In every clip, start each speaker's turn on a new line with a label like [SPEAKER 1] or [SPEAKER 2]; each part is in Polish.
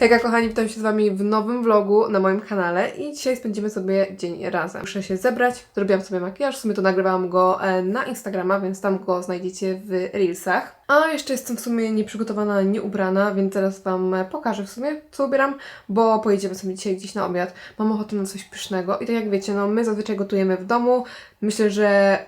[SPEAKER 1] Hejka kochani, witam się z Wami w nowym vlogu na moim kanale i dzisiaj spędzimy sobie dzień razem. Muszę się zebrać, zrobiłam sobie makijaż, w sumie to nagrywałam go e, na Instagrama, więc tam go znajdziecie w Reelsach. A jeszcze jestem w sumie nieprzygotowana, nieubrana, więc teraz Wam e, pokażę w sumie, co ubieram, bo pojedziemy sobie dzisiaj gdzieś na obiad. Mam ochotę na coś pysznego i tak jak wiecie, no my zazwyczaj gotujemy w domu. Myślę, że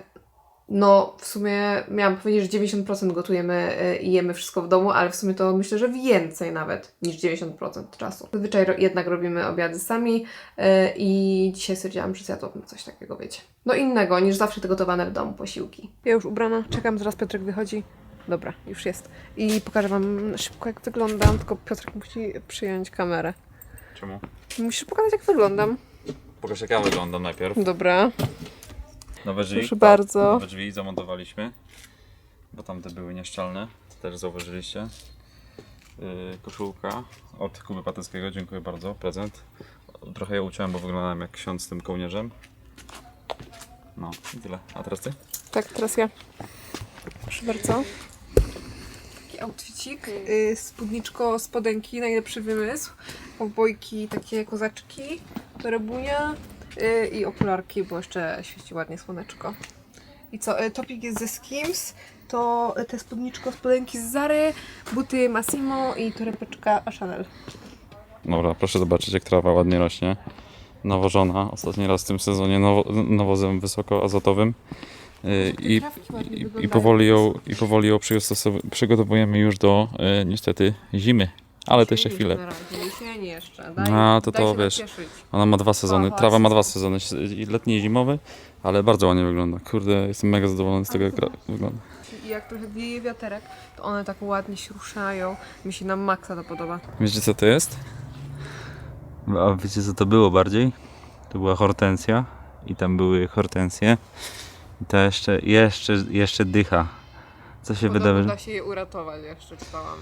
[SPEAKER 1] no, w sumie miałam powiedzieć, że 90% gotujemy y, i jemy wszystko w domu, ale w sumie to myślę, że więcej nawet niż 90% czasu. Zazwyczaj ro- jednak robimy obiady sami y, i dzisiaj stwierdziłam, że zjadłabym coś takiego, wiecie. No innego niż zawsze te gotowane w domu posiłki. Ja już ubrana, czekam, zaraz Piotrek wychodzi. Dobra, już jest. I pokażę Wam szybko, jak wyglądam, tylko Piotrek musi przyjąć kamerę.
[SPEAKER 2] Czemu?
[SPEAKER 1] Musisz pokazać, jak wyglądam.
[SPEAKER 2] Pokaż jak ja wyglądam najpierw.
[SPEAKER 1] Dobra.
[SPEAKER 2] Nowe drzwi.
[SPEAKER 1] Proszę
[SPEAKER 2] tak,
[SPEAKER 1] bardzo.
[SPEAKER 2] Nowe drzwi zamontowaliśmy, bo tamte były nieszczelne. To też zauważyliście. Yy, koszulka od Kuby Pateckiego, dziękuję bardzo, prezent. Trochę ją uciąłem, bo wyglądałem jak ksiądz z tym kołnierzem. No i tyle. A teraz ty?
[SPEAKER 1] Tak, teraz ja. Proszę bardzo. Taki outfitik. Y, spódniczko, spodenki, najlepszy wymysł. Obojki, takie kozaczki, torebunia y, i okularki, bo jeszcze świeci ładnie słoneczko. I co, y, topik jest ze Skims, to y, te spódniczko, spodenki z Zary, buty Massimo i torebeczka Chanel.
[SPEAKER 2] Dobra, proszę zobaczyć jak trawa ładnie rośnie. Nawożona ostatni raz w tym sezonie nowo, nawozem wysokoazotowym. Yy, I, i, i, powoli ją, I powoli ją przygotow- przygotowujemy już do niestety zimy. Ale to jeszcze chwilę.
[SPEAKER 1] na razie, Jesieni jeszcze. Daj,
[SPEAKER 2] A, to
[SPEAKER 1] daj
[SPEAKER 2] to
[SPEAKER 1] się
[SPEAKER 2] wiesz.
[SPEAKER 1] nacieszyć.
[SPEAKER 2] Ona ma dwa sezony.
[SPEAKER 1] Aha,
[SPEAKER 2] Trawa ma dwa
[SPEAKER 1] sezon.
[SPEAKER 2] sezony. i Letni i zimowy, ale bardzo ładnie wygląda. Kurde, jestem mega zadowolony z tego, jak ra- wygląda.
[SPEAKER 1] I jak trochę wieje wiaterek, to one tak ładnie się ruszają. Mi się na maksa to podoba.
[SPEAKER 2] Wiecie co to jest? A wiecie co to było bardziej? To była hortensja i tam były hortensje. I ta jeszcze, jeszcze, jeszcze dycha. Co się
[SPEAKER 1] Podobno
[SPEAKER 2] wydarzy?
[SPEAKER 1] da się je uratować, jeszcze czytałam.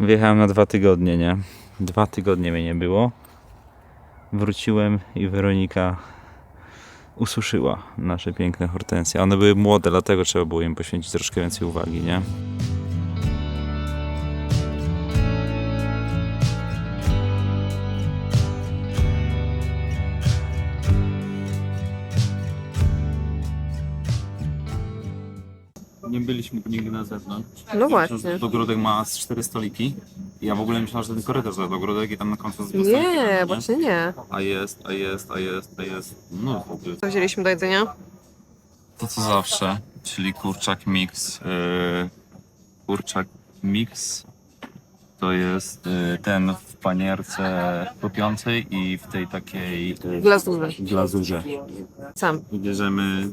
[SPEAKER 2] Wyjechałem na dwa tygodnie, nie? Dwa tygodnie mnie nie było. Wróciłem i Weronika ususzyła nasze piękne hortensje. One były młode, dlatego trzeba było im poświęcić troszkę więcej uwagi, nie? Byliśmy nigdy na zewnątrz.
[SPEAKER 1] No właśnie.
[SPEAKER 2] Ogródek ma z cztery stoliki. Ja w ogóle myślałem, że ten korytarz to jest ogródek i tam na końcu stoliki,
[SPEAKER 1] Nie,
[SPEAKER 2] nie?
[SPEAKER 1] właśnie nie.
[SPEAKER 2] A jest, a jest, a jest, a jest. No w ogóle.
[SPEAKER 1] Co wzięliśmy do jedzenia?
[SPEAKER 2] To co zawsze, czyli kurczak mix. Yy, kurczak mix to jest yy, ten w panierce topiącej i w tej takiej yy,
[SPEAKER 1] Glazurze.
[SPEAKER 2] glazurze.
[SPEAKER 1] Sam.
[SPEAKER 2] Bierzemy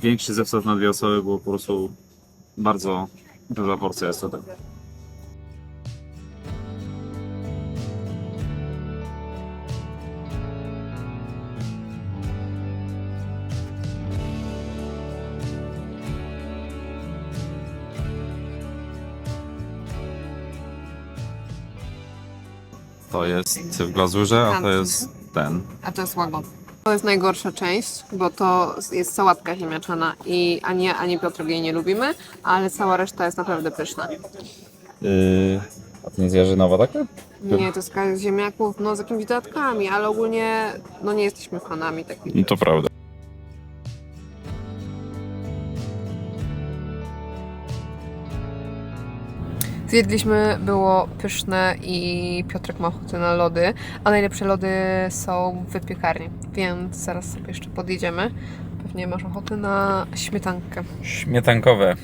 [SPEAKER 2] większy zestaw na dwie osoby, bo po prostu bardzo duża porcja jest tutaj. To jest w glazurze, a to jest ten.
[SPEAKER 1] A to jest łago. To jest najgorsza część, bo to jest sałatka ziemniaczana i ani ja, ani Piotr jej nie lubimy, ale cała reszta jest naprawdę pyszna.
[SPEAKER 2] Yy, a to nie jest jarzynowa taka?
[SPEAKER 1] Nie, to jest z ziemniaków, no z jakimiś dodatkami, ale ogólnie no nie jesteśmy fanami takich.
[SPEAKER 2] No to prawda.
[SPEAKER 1] Zjedliśmy, było pyszne i Piotrek ma ochotę na lody, a najlepsze lody są w piekarni, więc zaraz sobie jeszcze podjedziemy. Pewnie masz ochotę na śmietankę.
[SPEAKER 2] Śmietankowe.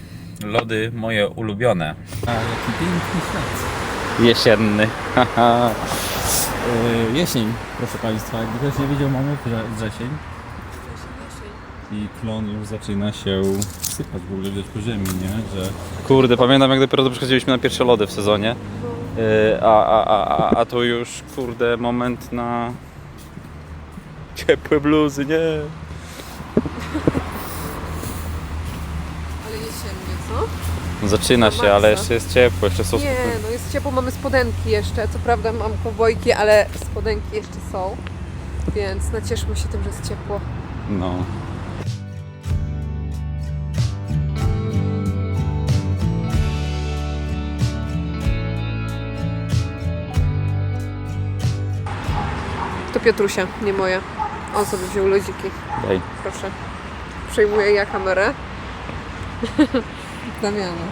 [SPEAKER 2] Lody moje ulubione.
[SPEAKER 3] A jaki piękny świat.
[SPEAKER 2] Jesienny.
[SPEAKER 3] Yy, jesień, proszę Państwa. Jakby ktoś nie wiedział, mamy wrze- wrzesień. I klon już zaczyna się sypać w ogóle widać po ziemi, nie? Że
[SPEAKER 2] Kurde, pamiętam jak dopiero przychodziliśmy na pierwsze lody w sezonie. Yy, a, a, a, a, a to już, kurde, moment na ciepłe bluzy, nie?
[SPEAKER 1] Ale jesiennie, co?
[SPEAKER 2] Zaczyna się, ale jeszcze jest ciepło, jeszcze są
[SPEAKER 1] Nie, no jest ciepło, mamy spodenki jeszcze. Co prawda mam kowbojki, ale spodenki jeszcze są. Więc nacieszmy się tym, że jest ciepło.
[SPEAKER 2] No.
[SPEAKER 1] To Piotrusia, nie moje. On sobie wziął lodziki.
[SPEAKER 2] Daj.
[SPEAKER 1] Proszę. Przejmuję ja kamerę. Damiana.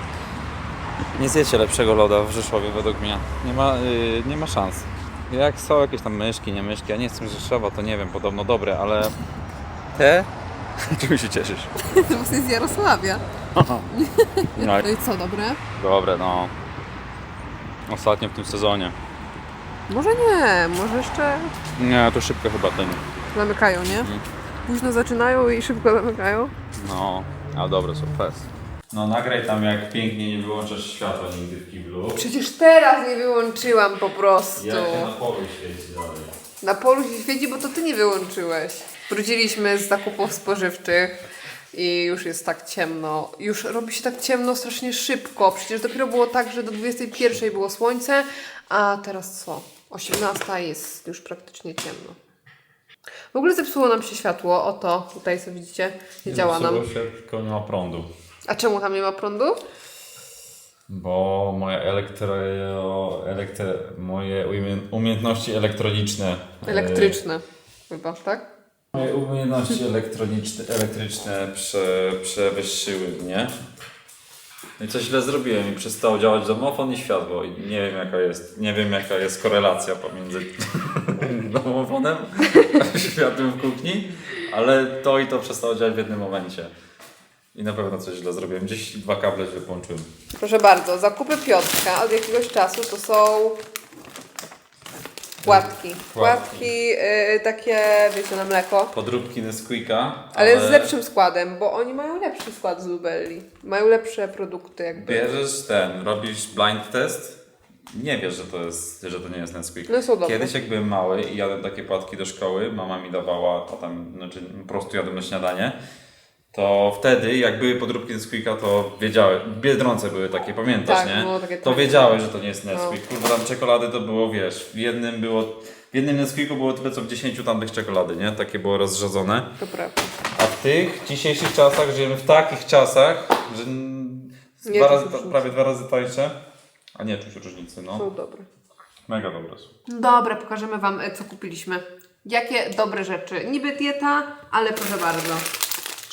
[SPEAKER 2] Nie zjecie lepszego loda w Rzeszowie według mnie. Nie ma, yy, nie ma szans. Jak są jakieś tam myszki, nie myszki, ja nie jestem z Rzeszowa, to nie wiem, podobno dobre, ale te... Czemu się cieszysz?
[SPEAKER 1] To właśnie z Jarosławia.
[SPEAKER 2] No,
[SPEAKER 1] No i co, dobre?
[SPEAKER 2] dobre, no. Ostatnio w tym sezonie.
[SPEAKER 1] Może nie, może jeszcze
[SPEAKER 2] Nie, to szybko chyba ten.
[SPEAKER 1] zamykają, nie? Późno zaczynają i szybko zamykają.
[SPEAKER 2] No, ale dobre są, fest. No nagraj tam jak pięknie nie wyłączasz światła nigdy w kiblu.
[SPEAKER 1] Przecież teraz nie wyłączyłam po prostu.
[SPEAKER 2] polu świeci dalej.
[SPEAKER 1] Na polu się świeci, bo to ty nie wyłączyłeś. Wróciliśmy z zakupów spożywczych i już jest tak ciemno. Już robi się tak ciemno strasznie szybko. Przecież dopiero było tak, że do 21 było słońce, a teraz co? 18 jest już praktycznie ciemno. W ogóle zepsuło nam się światło. Oto, tutaj co widzicie, nie działa nam.
[SPEAKER 2] się, tylko nie ma prądu.
[SPEAKER 1] A czemu tam nie ma prądu?
[SPEAKER 2] Bo moje elektro... elektro moje umie- umiejętności elektroniczne... e,
[SPEAKER 1] Elektryczne. Chyba, tak?
[SPEAKER 2] Moje umiejętności elektroniczne, elektryczne prze, przewyższyły mnie. No I coś źle zrobiłem i przestało działać domofon i światło. I nie wiem jaka jest, nie wiem jaka jest korelacja pomiędzy domofonem a światłem w kuchni, ale to i to przestało działać w jednym momencie. I na pewno coś źle zrobiłem. Gdzieś dwa kable źle połączyłem.
[SPEAKER 1] Proszę bardzo, zakupy Piotrka od jakiegoś czasu to są płatki. Płatki y, takie, wiecie, na mleko.
[SPEAKER 2] Podróbki Nesquika,
[SPEAKER 1] Ale z lepszym składem, bo oni mają lepszy skład z Lubelli. Mają lepsze produkty jakby.
[SPEAKER 2] Bierzesz ten, robisz blind test, nie wiesz, że to, jest, że to nie jest Nesquik.
[SPEAKER 1] No są dobre.
[SPEAKER 2] Kiedyś jak byłem mały i jadłem takie płatki do szkoły, mama mi dawała, a tam znaczy, po prostu jadłem na śniadanie, to wtedy jak były podróbki Nesquika, to wiedziałem, w Biedronce były takie, pamiętasz,
[SPEAKER 1] Tak,
[SPEAKER 2] nie?
[SPEAKER 1] było takie
[SPEAKER 2] to wiedziałeś, że to nie jest Nesquik. Kurwa, tam czekolady to było, wiesz, w jednym było, w jednym Nesquiku było tyle co w 10 tamtych czekolady, nie? Takie było rozrzadzone.
[SPEAKER 1] To prawda.
[SPEAKER 2] A w tych dzisiejszych czasach, żyjemy w takich czasach, że
[SPEAKER 1] Nie
[SPEAKER 2] dwa razy,
[SPEAKER 1] różnicy.
[SPEAKER 2] prawie dwa razy tańsze, a nie czuć różnicy, no.
[SPEAKER 1] Są dobre.
[SPEAKER 2] Mega dobre są.
[SPEAKER 1] Dobra, pokażemy Wam, e, co kupiliśmy. Jakie dobre rzeczy. Niby dieta, ale proszę bardzo.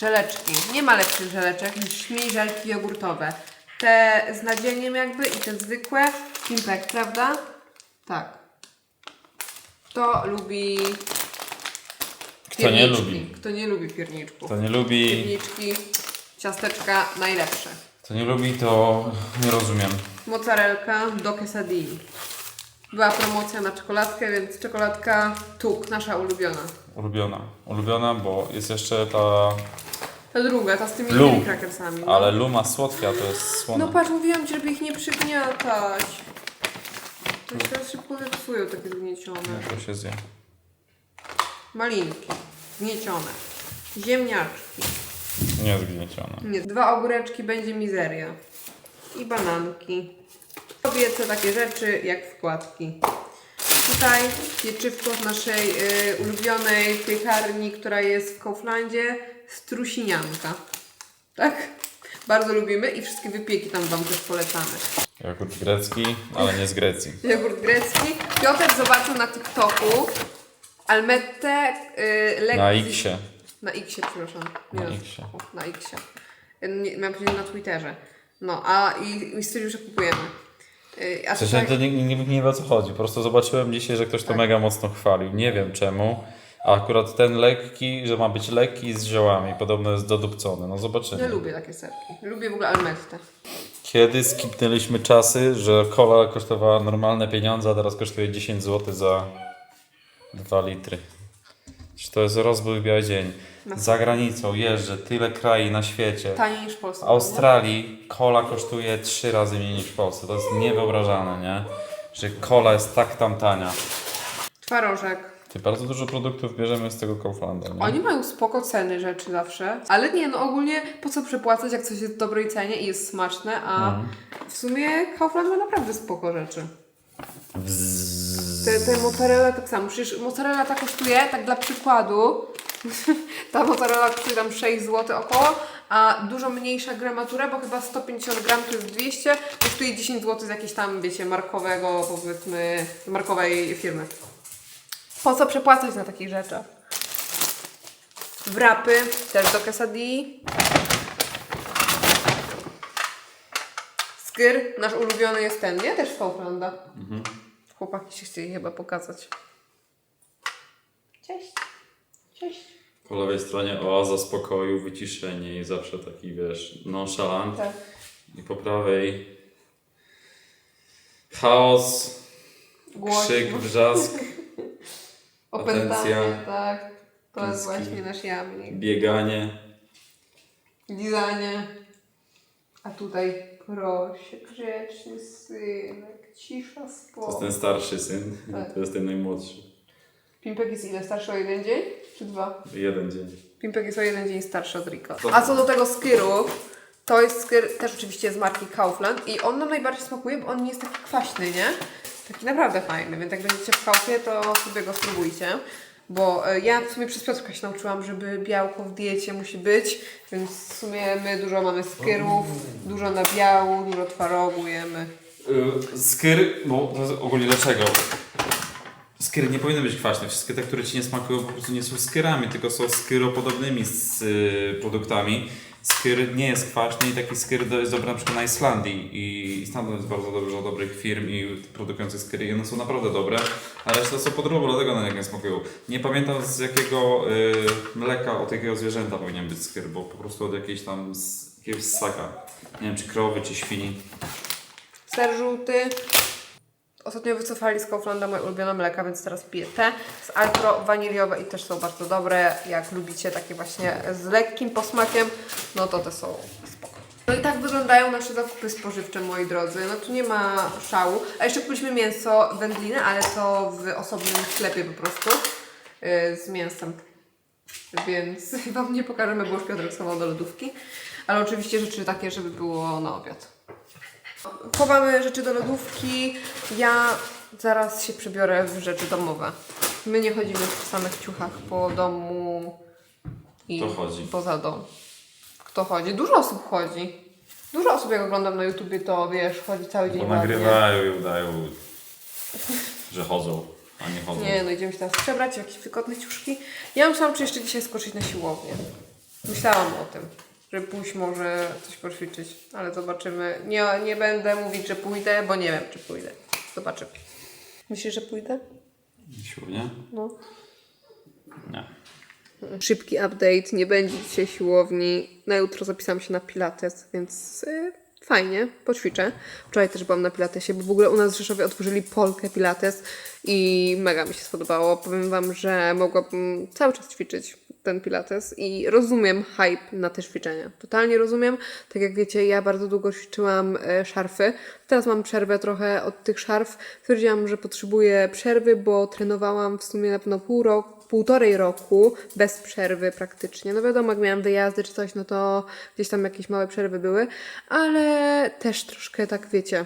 [SPEAKER 1] Żeleczki. Nie ma lepszych żeleczek niż śmiej-żelki jogurtowe. Te z nadzieniem jakby i te zwykłe. Pimpek, prawda? Tak. Kto lubi
[SPEAKER 2] Kto nie
[SPEAKER 1] pierniczki?
[SPEAKER 2] lubi.
[SPEAKER 1] Kto nie lubi pierniczków?
[SPEAKER 2] Kto nie lubi,
[SPEAKER 1] Pierniczki, ciasteczka najlepsze.
[SPEAKER 2] kto nie lubi, to nie rozumiem.
[SPEAKER 1] Mozzarelka do quesadilli. Była promocja na czekoladkę, więc czekoladka tuk, nasza ulubiona.
[SPEAKER 2] Ulubiona. Ulubiona, bo jest jeszcze ta...
[SPEAKER 1] Ta druga, ta z tymi
[SPEAKER 2] Lu.
[SPEAKER 1] innymi krakersami. No.
[SPEAKER 2] Ale Luma słodka to jest słona.
[SPEAKER 1] no patrz, mówiłam Ci, żeby ich nie przygniatać. To się teraz szybko zepsują takie zgniecione.
[SPEAKER 2] Jak to się zje?
[SPEAKER 1] Malinki, zgniecione. Ziemniaczki.
[SPEAKER 2] Nie zgnieciona.
[SPEAKER 1] Nie, dwa ogóreczki będzie mizeria. I bananki. Kobiece takie rzeczy jak wkładki. Tutaj pieczywko z naszej y, ulubionej piekarni, która jest w Kauflandzie. Strusinianka. Tak? Bardzo lubimy i wszystkie wypieki tam Wam też polecamy.
[SPEAKER 2] Jogurt grecki, ale nie z Grecji.
[SPEAKER 1] Jogurt grecki. Piotr zobaczył na TikToku Almette y.
[SPEAKER 2] Na X-ie.
[SPEAKER 1] Na Xie, przepraszam.
[SPEAKER 2] Na
[SPEAKER 1] na
[SPEAKER 2] Xie.
[SPEAKER 1] Na Xie. Nie, miałam powiedzieć na Twitterze. No, a i, i stwierdził, że kupujemy. Y, A
[SPEAKER 2] sensie
[SPEAKER 1] tak,
[SPEAKER 2] to nie, nie, nie wie o co chodzi. Po prostu zobaczyłem dzisiaj, że ktoś to mega mocno chwalił. Nie wiem czemu. A akurat ten lekki, że ma być lekki z ziołami, podobno jest dodupcony. No zobaczymy.
[SPEAKER 1] ja lubię takie serki. Lubię w ogóle Almette.
[SPEAKER 2] Kiedy skipnęliśmy czasy, że cola kosztowała normalne pieniądze, a teraz kosztuje 10 zł za 2 litry. Czy to jest rozbój biały dzień. Za granicą jeżdżę, tyle krajów na świecie.
[SPEAKER 1] Taniej niż w Polsce.
[SPEAKER 2] W Australii cola kosztuje 3 razy mniej niż w Polsce. To jest niewyobrażalne, nie? Że cola jest tak tam tania.
[SPEAKER 1] Twarożek.
[SPEAKER 2] Ty bardzo dużo produktów bierzemy z tego Kauflanda, nie?
[SPEAKER 1] Oni mają spoko ceny rzeczy zawsze, ale nie, no ogólnie po co przepłacać, jak coś jest w dobrej cenie i jest smaczne, a
[SPEAKER 2] Mhm.
[SPEAKER 1] w sumie Kaufland ma naprawdę spoko rzeczy. Te, te mozzarella tak samo, przecież mozzarella ta kosztuje, tak dla przykładu, ta mozzarella kosztuje tam 6 zł około, a dużo mniejsza gramatura, bo chyba 150 gram to jest 200, kosztuje 10 zł z jakiejś tam, wiecie, markowego, powiedzmy, markowej firmy. Po co przepłacać na takich rzeczach? Wrapy, też do quesadilli. Skyr, nasz ulubiony jest ten, nie? Też z Kauflanda. Chłopaki się chcieli chyba pokazać. Cześć. Cześć.
[SPEAKER 2] Po lewej stronie oaza spokoju, wyciszenie i zawsze taki, wiesz, nonchalant.
[SPEAKER 1] Tak.
[SPEAKER 2] I po prawej chaos,
[SPEAKER 1] Głośno.
[SPEAKER 2] krzyk, wrzask,
[SPEAKER 1] Opętanie,
[SPEAKER 2] atencja.
[SPEAKER 1] tak. To jest
[SPEAKER 2] Tęskni.
[SPEAKER 1] właśnie nasz jamnik.
[SPEAKER 2] bieganie.
[SPEAKER 1] Lizanie. A tutaj proszę, grzeczny synek, cisza,
[SPEAKER 2] To jest
[SPEAKER 1] spokój.
[SPEAKER 2] ten starszy syn,
[SPEAKER 1] Tak.
[SPEAKER 2] to jest ten najmłodszy.
[SPEAKER 1] Pimpek jest ile? Starszy o jeden dzień? Czy dwa?
[SPEAKER 2] Jeden dzień.
[SPEAKER 1] Pimpek jest o jeden dzień starszy od Rico. A co do tego skyru, to jest skyr też oczywiście z marki Kaufland i on nam najbardziej smakuje, bo on nie jest taki kwaśny, nie? Taki naprawdę fajny, więc jak będziecie w Kaufie, to sobie go spróbujcie. Bo e, ja w sumie przez Piotrka się nauczyłam, żeby białko w diecie musi być, więc w sumie my dużo mamy skyrów, dużo nabiału, dużo twarogu jemy.
[SPEAKER 2] Y, Skyr, bo to jest ogólnie dlaczego? Skyry nie powinny być kwaśne. Wszystkie te, które ci nie smakują, po prostu nie są skyrami, tylko są skyropodobnymi z, y, produktami. Skyr nie jest kwaśny i taki skyr jest dobry na przykład na Islandii i stamtąd jest bardzo dużo dobrych firm i produkujących skyry i one są naprawdę dobre, a reszta są podróby, dlatego one nie smakują. Nie pamiętam z jakiego y, mleka, od jakiego zwierzęta powinien być skyr, bo po prostu od jakiejś tam z, jakiegoś ssaka. Nie wiem, czy krowy, czy świni.
[SPEAKER 1] Ser. Ostatnio wycofali z Kauflanda moje ulubione mleka, więc teraz piję te z Alpro waniliowe i też są bardzo dobre. Jak lubicie takie właśnie z lekkim posmakiem, no to te są spoko. No i tak wyglądają nasze zakupy spożywcze, moi drodzy. No tu nie ma szału. A jeszcze kupiliśmy mięso wędliny, ale to w osobnym sklepie po prostu yy, z mięsem. Więc Wam nie pokażemy, bo już Piotrek schował do lodówki. Ale oczywiście rzeczy takie, żeby było na obiad. Chowamy rzeczy do lodówki. Ja zaraz się przebiorę w rzeczy domowe. My nie chodzimy w samych ciuchach po domu i
[SPEAKER 2] Kto chodzi?
[SPEAKER 1] poza dom. Kto chodzi? Dużo osób chodzi. Dużo osób, jak oglądam na YouTubie, to wiesz, chodzi cały dzień
[SPEAKER 2] Bo
[SPEAKER 1] ładnie.
[SPEAKER 2] nagrywają i udają, że chodzą, a nie chodzą.
[SPEAKER 1] Nie, no idziemy się teraz przebrać w jakieś wygodne ciuszki. Ja myślałam, czy jeszcze dzisiaj skoczyć na siłownię. Myślałam o tym, żeby pójść może coś poćwiczyć, ale zobaczymy. Nie, nie będę mówić, że pójdę, bo nie wiem, czy pójdę. Zobaczymy. Myślisz, że pójdę?
[SPEAKER 2] Siłownia?
[SPEAKER 1] No.
[SPEAKER 2] Nie.
[SPEAKER 1] Szybki update, nie będzie dzisiaj siłowni. Na jutro zapisałam się na pilates, więc y, fajnie, poćwiczę. Wczoraj też byłam na pilatesie, bo w ogóle u nas w Rzeszowie otworzyli Polkę pilates i mega mi się spodobało. Powiem Wam, że mogłabym cały czas ćwiczyć ten pilates i rozumiem hype na te ćwiczenia. Totalnie rozumiem. Tak jak wiecie, ja bardzo długo ćwiczyłam e, szarfy. Teraz mam przerwę trochę od tych szarf. Stwierdziłam, że potrzebuję przerwy, bo trenowałam w sumie na pewno pół roku, półtorej roku bez przerwy praktycznie. No wiadomo, jak miałam wyjazdy czy coś, no to gdzieś tam jakieś małe przerwy były, ale też troszkę tak wiecie.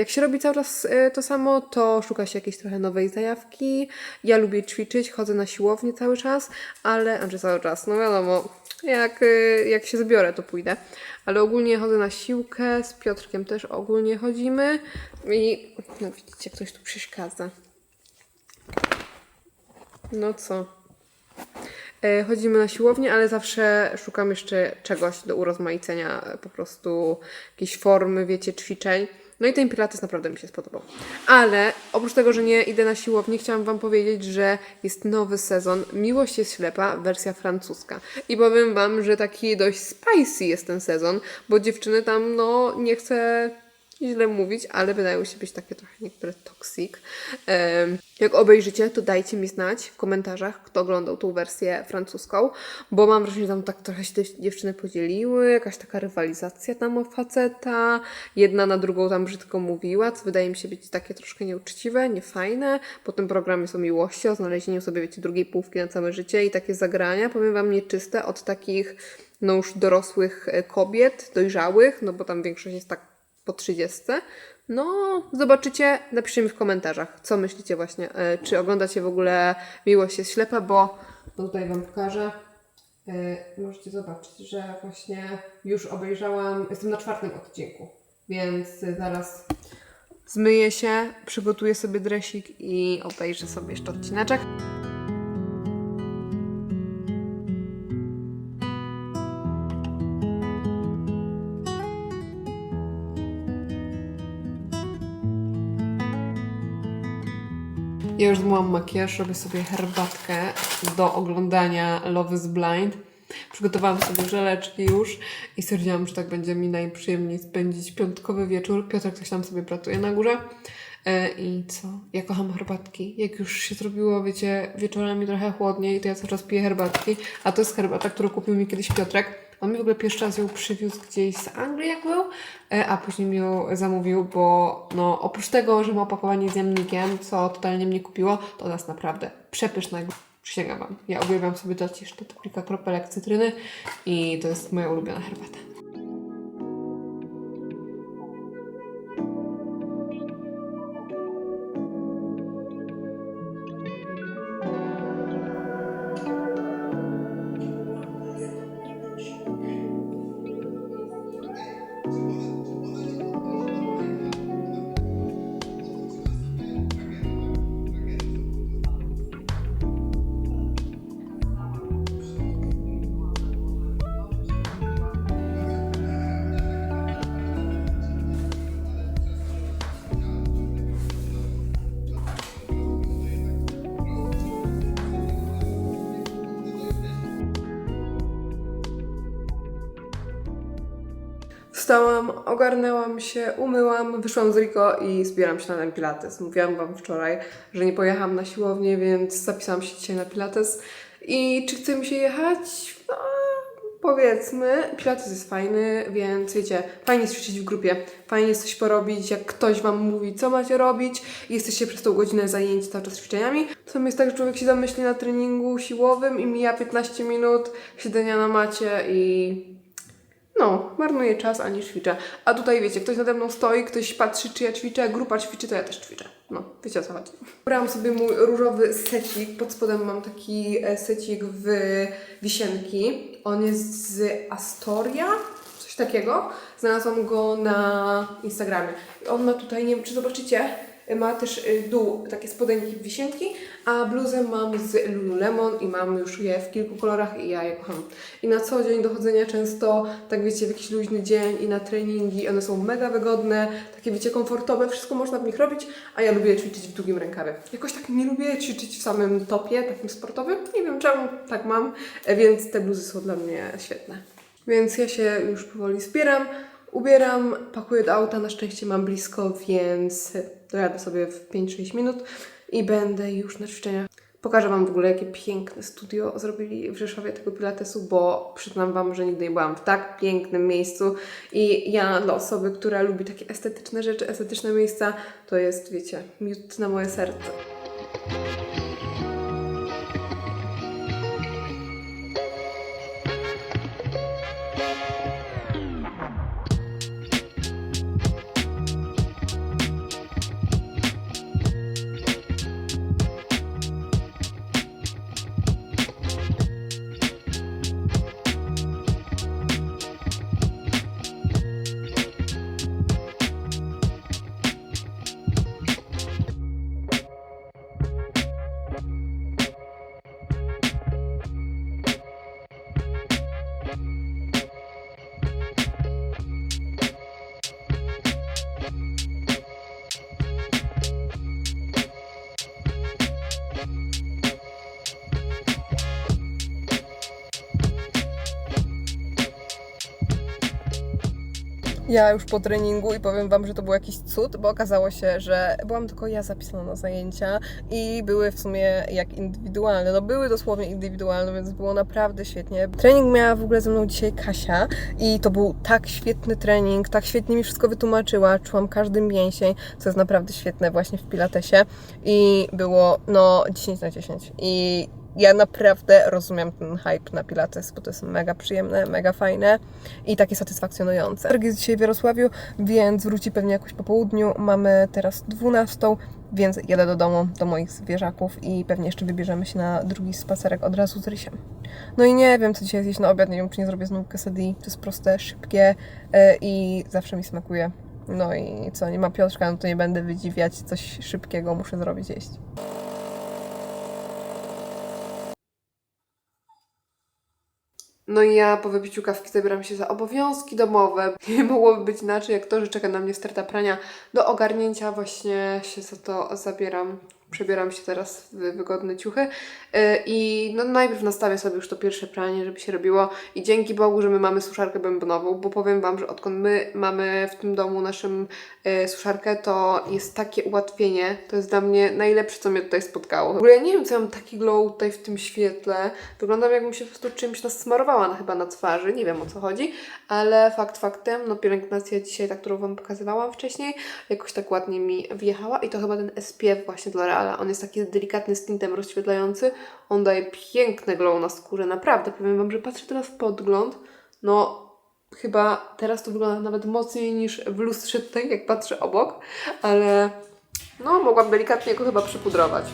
[SPEAKER 1] Jak się robi cały czas e, to samo, to szuka się jakiejś trochę nowej zajawki. Ja lubię ćwiczyć, chodzę na siłownię cały czas, ale, znaczy cały czas, no wiadomo, jak, e, jak się zbiorę, to pójdę. Ale ogólnie chodzę na siłkę, z Piotrkiem też ogólnie chodzimy i no widzicie, ktoś tu przeszkadza. No co? E, Chodzimy na siłownię, ale zawsze szukam jeszcze czegoś do urozmaicenia, po prostu jakiejś formy, wiecie, ćwiczeń. No i ten pilates naprawdę mi się spodobał. Ale oprócz tego, że nie idę na siłownię, chciałam Wam powiedzieć, że jest nowy sezon Miłość jest ślepa, wersja francuska. I powiem Wam, że taki dość spicy jest ten sezon, bo dziewczyny tam, no, nie chcę źle mówić, ale wydają się być takie trochę niektóre toxic. Jak obejrzycie, to dajcie mi znać w komentarzach, kto oglądał tą wersję francuską, bo mam wrażenie, że tam tak trochę się te dziewczyny podzieliły, jakaś taka rywalizacja tam o faceta, jedna na drugą tam brzydko mówiła, co wydaje mi się być takie troszkę nieuczciwe, niefajne. Potem program jest o miłości, o znalezieniu sobie, wiecie, drugiej połówki na całe życie i takie zagrania, powiem Wam, nieczyste od takich, no już dorosłych e, kobiet, dojrzałych, no bo tam większość jest tak po 30. No, zobaczycie, napiszcie mi w komentarzach, co myślicie właśnie, e, czy oglądacie w ogóle Miłość jest ślepa, bo tutaj Wam pokażę. E, Możecie zobaczyć, że właśnie już obejrzałam, jestem na czwartym odcinku, więc zaraz zmyję się, przygotuję sobie dresik i obejrzę sobie jeszcze odcineczek. Ja już zmyłam makijaż, robię sobie herbatkę do oglądania Love is Blind. Przygotowałam sobie żeleczki już i stwierdziłam, że tak będzie mi najprzyjemniej spędzić piątkowy wieczór. Piotrek coś tam sobie pracuje na górze. E, I co? Ja kocham herbatki. Jak już się zrobiło, wiecie, wieczorami trochę chłodniej, to ja cały czas piję herbatki. A to jest herbata, którą kupił mi kiedyś Piotrek. On mi w ogóle pierwszy raz ją przywiózł gdzieś z Anglii, jak był, e, a później mi ją zamówił, bo no, oprócz tego, że ma opakowanie z jamnikiem, co totalnie mnie kupiło, to nas naprawdę przepyszne. Przysięgam Wam. Ja uwielbiam sobie jeszcze tu kilka kropelek cytryny i to jest moja ulubiona herbata. Wstałam, ogarnęłam się, umyłam, wyszłam z Riko i zbieram się na ten pilates. Mówiłam Wam wczoraj, że nie pojechałam na siłownię, więc zapisałam się dzisiaj na pilates. I czy chce mi się jechać? No, powiedzmy, pilates jest fajny, więc wiecie, fajnie jest ćwiczyć w grupie, fajnie jest coś porobić, jak ktoś Wam mówi, co macie robić i jesteście przez tą godzinę zajęci cały czas ćwiczeniami. Czasem jest tak, że człowiek się zamyśli na treningu siłowym i mija 15 minut siedzenia na macie i no, marnuję czas, a nie ćwiczę. A tutaj wiecie, ktoś nade mną stoi, ktoś patrzy, czy ja ćwiczę, grupa ćwiczy, to ja też ćwiczę. No, wiecie o co chodzi. Wybrałam sobie mój różowy secik. Pod spodem mam taki e, secik w wisienki. On jest z Astoria, coś takiego. Znalazłam go na Instagramie. On ma tutaj, nie wiem czy zobaczycie, ma też y, dół, takie spodenki wisienki, a bluzę mam z Lululemon i mam już je w kilku kolorach i ja je kocham. I na co dzień dochodzenia często, tak wiecie, w jakiś luźny dzień i na treningi, one są mega wygodne, takie wiecie, komfortowe, wszystko można w nich robić, a ja lubię ćwiczyć w długim rękawie. Jakoś tak nie lubię ćwiczyć w samym topie, takim sportowym, nie wiem czemu tak mam, e, więc te bluzy są dla mnie świetne. Więc ja się już powoli zbieram, ubieram, pakuję do auta, na szczęście mam blisko, więc dojadę sobie w 5-6 minut i będę już na ćwiczeniach. Pokażę Wam w ogóle, jakie piękne studio zrobili w Rzeszowie tego pilatesu, bo przyznam Wam, że nigdy nie byłam w tak pięknym miejscu i ja dla osoby, która lubi takie estetyczne rzeczy, estetyczne miejsca, to jest, wiecie, miód na moje serce. Ja już po treningu i powiem Wam, że to był jakiś cud, bo okazało się, że byłam tylko ja zapisana na zajęcia i były w sumie jak indywidualne. No były dosłownie indywidualne, więc było naprawdę świetnie. Trening miała w ogóle ze mną dzisiaj Kasia i to był tak świetny trening, tak świetnie mi wszystko wytłumaczyła, czułam każdy mięsień, co jest naprawdę świetne właśnie w pilatesie i było no 10 na 10 i ja naprawdę rozumiem ten hype na Pilates, bo to jest mega przyjemne, mega fajne i takie satysfakcjonujące. Targ jest dzisiaj w Jarosławiu, więc wróci pewnie jakoś po południu. Mamy teraz 12, więc jadę do domu, do moich zwierzaków i pewnie jeszcze wybierzemy się na drugi spacerek od razu z Rysiem. No i nie wiem, co dzisiaj zjeść na obiad, nie wiem, czy nie zrobię znowu quesadilla. To jest proste, szybkie yy, i zawsze mi smakuje. No i co, nie ma Piotrka, no to nie będę wydziwiać, coś szybkiego muszę zrobić jeść. No i ja po wypiciu kawki zabieram się za obowiązki domowe. Nie mogłoby być inaczej, jak to, że czeka na mnie sterta prania do ogarnięcia. Właśnie się za to zabieram. Przebieram się teraz w wygodne ciuchy. Yy, i no najpierw nastawię sobie już to pierwsze pranie, żeby się robiło. I dzięki Bogu, że my mamy suszarkę bębnową, bo powiem Wam, że odkąd my mamy w tym domu naszym yy, suszarkę, to jest takie ułatwienie, to jest dla mnie najlepsze, co mnie tutaj spotkało. W ogóle ja nie wiem, co ja mam taki glow tutaj w tym świetle, wyglądam jakbym się po prostu czymś nasmarowała na, chyba na twarzy, nie wiem o co chodzi, ale fakt faktem, no pielęgnacja dzisiaj, ta, którą Wam pokazywałam wcześniej, jakoś tak ładnie mi wjechała i to chyba ten SPF właśnie dla Reala, on jest taki delikatny z tintem rozświetlający, on daje piękne glow na skórze, naprawdę, powiem Wam, że patrzę teraz w podgląd, no chyba teraz to wygląda nawet mocniej niż w lustrze tutaj, jak patrzę obok, ale no mogłam delikatnie go chyba przypudrować.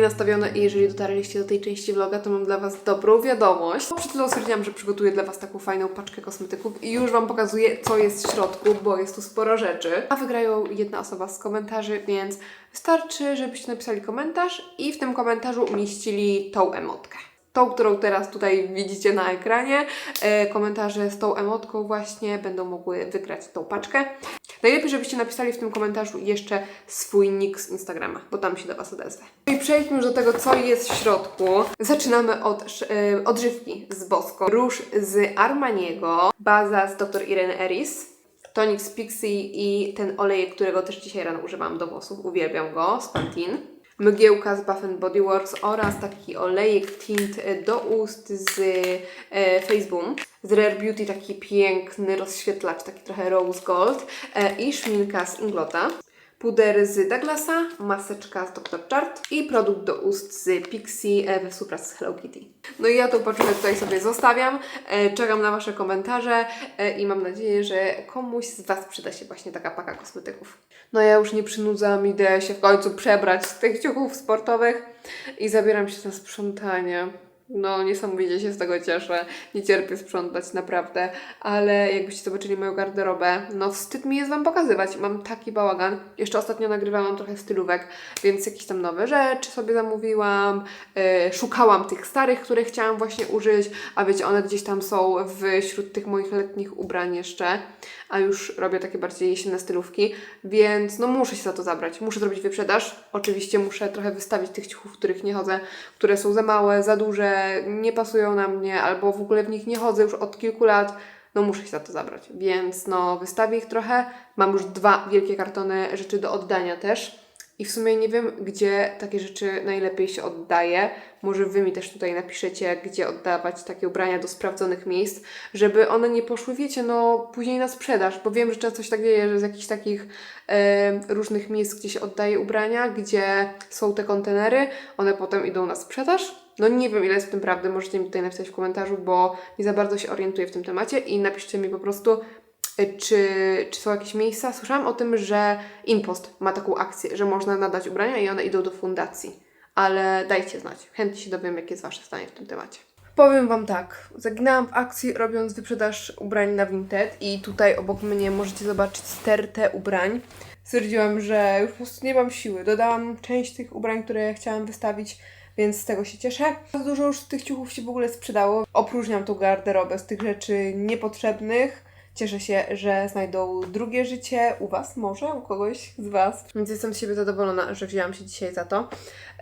[SPEAKER 1] Nastawione i jeżeli dotarliście do tej części vloga, to mam dla Was dobrą wiadomość. Przed chwilą stwierdziłam, że przygotuję dla Was taką fajną paczkę kosmetyków i już Wam pokazuję, co jest w środku, bo jest tu sporo rzeczy. A wygrają jedna osoba z komentarzy, więc wystarczy, żebyście napisali komentarz i w tym komentarzu umieścili tą emotkę. Tą, którą teraz tutaj widzicie na ekranie. E, komentarze z tą emotką właśnie będą mogły wygrać tą paczkę. Najlepiej, żebyście napisali w tym komentarzu jeszcze swój nick z Instagrama, bo tam się do Was odezwę. I przejdźmy już do tego, co jest w środku. Zaczynamy od e, odżywki z Bosco, róż z Armaniego, baza z Dr. Irene Eris, tonik z Pixie i ten olejek, którego też dzisiaj rano używam do włosów, uwielbiam go, z Pantene. Mgiełka z Bath Body Works oraz taki olejek tint do ust z e. Z Rare Beauty taki piękny rozświetlacz, taki trochę rose gold e, i szminka z Inglota. Puder z Douglasa, maseczka z Dr. Chart i produkt do ust z Pixie we współpracy z Hello Kitty. No i ja tą paczkę tutaj sobie zostawiam, e, czekam na Wasze komentarze e, i mam nadzieję, że komuś z Was przyda się właśnie taka paka kosmetyków. No ja już nie przynudzam, idę się w końcu przebrać z tych ciuchów sportowych i zabieram się za sprzątanie. No, niesamowicie się z tego cieszę. Nie cierpię sprzątać, naprawdę. Ale jakbyście zobaczyli moją garderobę, no wstyd mi jest Wam pokazywać. Mam taki bałagan. Jeszcze ostatnio nagrywałam trochę stylówek, więc jakieś tam nowe rzeczy sobie zamówiłam. Yy, szukałam tych starych, które chciałam właśnie użyć, a wiecie, one gdzieś tam są wśród tych moich letnich ubrań jeszcze. A już robię takie bardziej jesienne stylówki, więc no muszę się za to zabrać. Muszę zrobić wyprzedaż. Oczywiście muszę trochę wystawić tych ciuchów, w których nie chodzę, które są za małe, za duże, nie pasują na mnie, albo w ogóle w nich nie chodzę już od kilku lat. No muszę się za to zabrać, więc no wystawię ich trochę. Mam już dwa wielkie kartony rzeczy do oddania też. I w sumie nie wiem, gdzie takie rzeczy najlepiej się oddaje. Może Wy mi też tutaj napiszecie, gdzie oddawać takie ubrania do sprawdzonych miejsc, żeby one nie poszły, wiecie, no później na sprzedaż, bo wiem, że często się tak dzieje, że z jakichś takich e, różnych miejsc, gdzie się oddaje ubrania, gdzie są te kontenery, one potem idą na sprzedaż. No nie wiem, ile jest w tym prawdy, możecie mi tutaj napisać w komentarzu, bo nie za bardzo się orientuję w tym temacie i napiszcie mi po prostu, y, czy, czy są jakieś miejsca. Słyszałam o tym, że Inpost ma taką akcję, że można nadać ubrania i one idą do fundacji. Ale dajcie znać. Chętnie się dowiem, jakie jest Wasze zdanie w tym temacie. Powiem Wam tak, zaginałam w akcji robiąc wyprzedaż ubrań na Vinted i tutaj obok mnie możecie zobaczyć stertę ubrań. Stwierdziłam, że już po prostu nie mam siły. Dodałam część tych ubrań, które chciałam wystawić, więc z tego się cieszę. Dużo już tych ciuchów się w ogóle sprzedało. Opróżniam tą garderobę z tych rzeczy niepotrzebnych. Cieszę się, że znajdą drugie życie u Was, może u kogoś z Was. Więc jestem z siebie zadowolona, że wzięłam się dzisiaj za to.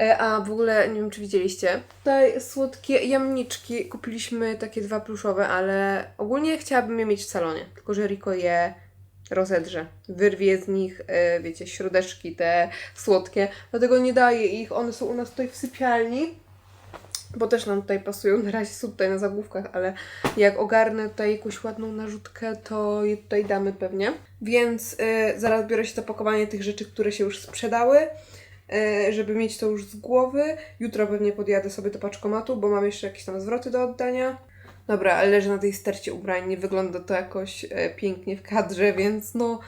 [SPEAKER 1] E, A w ogóle nie wiem, czy widzieliście. Tutaj słodkie jamniczki. Kupiliśmy takie dwa pluszowe, ale ogólnie chciałabym je mieć w salonie. Tylko, że Riko je rozedrze. Wyrwie z nich, e, wiecie, środeczki te słodkie. Dlatego nie daję ich. One są u nas tutaj w sypialni. Bo też nam tutaj pasują. Na razie są tutaj na zagłówkach, ale jak ogarnę tutaj jakąś ładną narzutkę, to je tutaj damy pewnie. Więc e, zaraz biorę się za pakowanie tych rzeczy, które się już sprzedały e, żeby mieć to już z głowy. Jutro pewnie podjadę sobie do paczkomatu, bo mam jeszcze jakieś tam zwroty do oddania. Dobra, ale leży na tej stercie ubrań, nie wygląda to jakoś e, pięknie w kadrze, więc no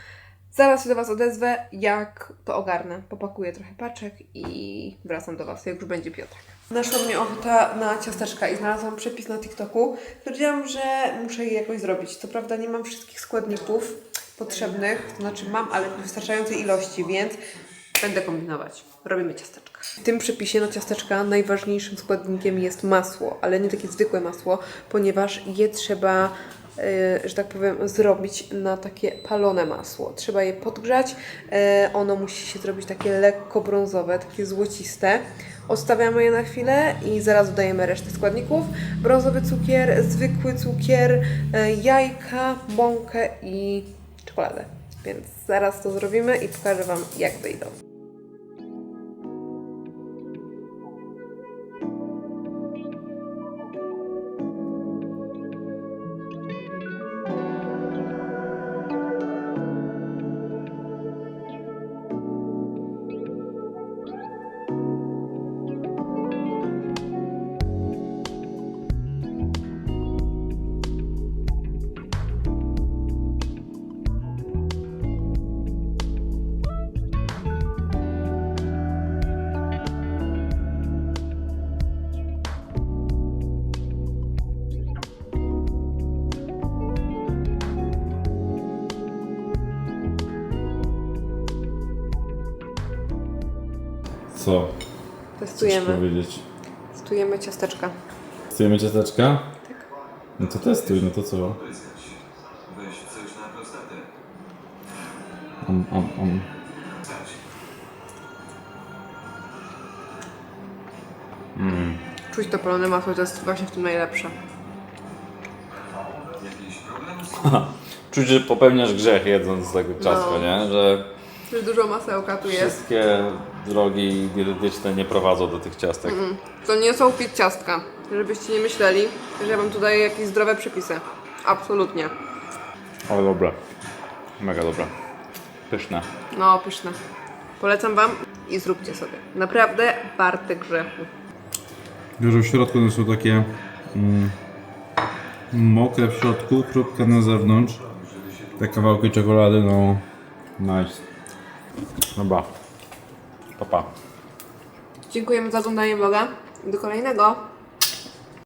[SPEAKER 1] zaraz się do Was odezwę, jak to ogarnę. Popakuję trochę paczek i wracam do Was, jak już będzie Piotrek. Naszła mnie ochota na ciasteczka i znalazłam przepis na TikToku. Stwierdziłam, że muszę je jakoś zrobić. Co prawda nie mam wszystkich składników potrzebnych, to znaczy mam, ale w wystarczającej ilości, więc będę kombinować. Robimy ciasteczka. W tym przepisie na ciasteczka najważniejszym składnikiem jest masło, ale nie takie zwykłe masło, ponieważ je trzeba, e, że tak powiem, zrobić na takie palone masło. Trzeba je podgrzać, e, ono musi się zrobić takie lekko brązowe, takie złociste. Odstawiamy je na chwilę i zaraz dodajemy resztę składników. Brązowy cukier, zwykły cukier, e, jajka, mąkę i czekoladę. Więc zaraz to zrobimy i pokażę Wam, jak wyjdą.
[SPEAKER 2] Chcesz
[SPEAKER 1] Testujemy.
[SPEAKER 2] powiedzieć?
[SPEAKER 1] Testujemy ciasteczka.
[SPEAKER 2] Testujemy ciasteczka? No to testuj, no to co? Om, om, om.
[SPEAKER 1] Czuć to palone masło, to jest właśnie w tym najlepsze.
[SPEAKER 2] Czuć, że popełniasz grzech jedząc tego ciastka,
[SPEAKER 1] No.
[SPEAKER 2] nie? Że
[SPEAKER 1] dużo masełka tu jest.
[SPEAKER 2] wszystkie drogi dietetyczne nie prowadzą do tych ciastek.
[SPEAKER 1] To nie są fit ciastka, żebyście nie myśleli, że ja wam tu daję jakieś zdrowe przepisy. Absolutnie.
[SPEAKER 2] Ale dobre. Mega dobre. Pyszne.
[SPEAKER 1] No, pyszne. Polecam wam i zróbcie sobie. Naprawdę warte grzechu.
[SPEAKER 2] Że w środku one są takie mm, mokre w środku, chrupka na zewnątrz. Te kawałki czekolady, no nice. Dobra. Pa.
[SPEAKER 1] Dziękujemy za oglądanie vloga. Do kolejnego.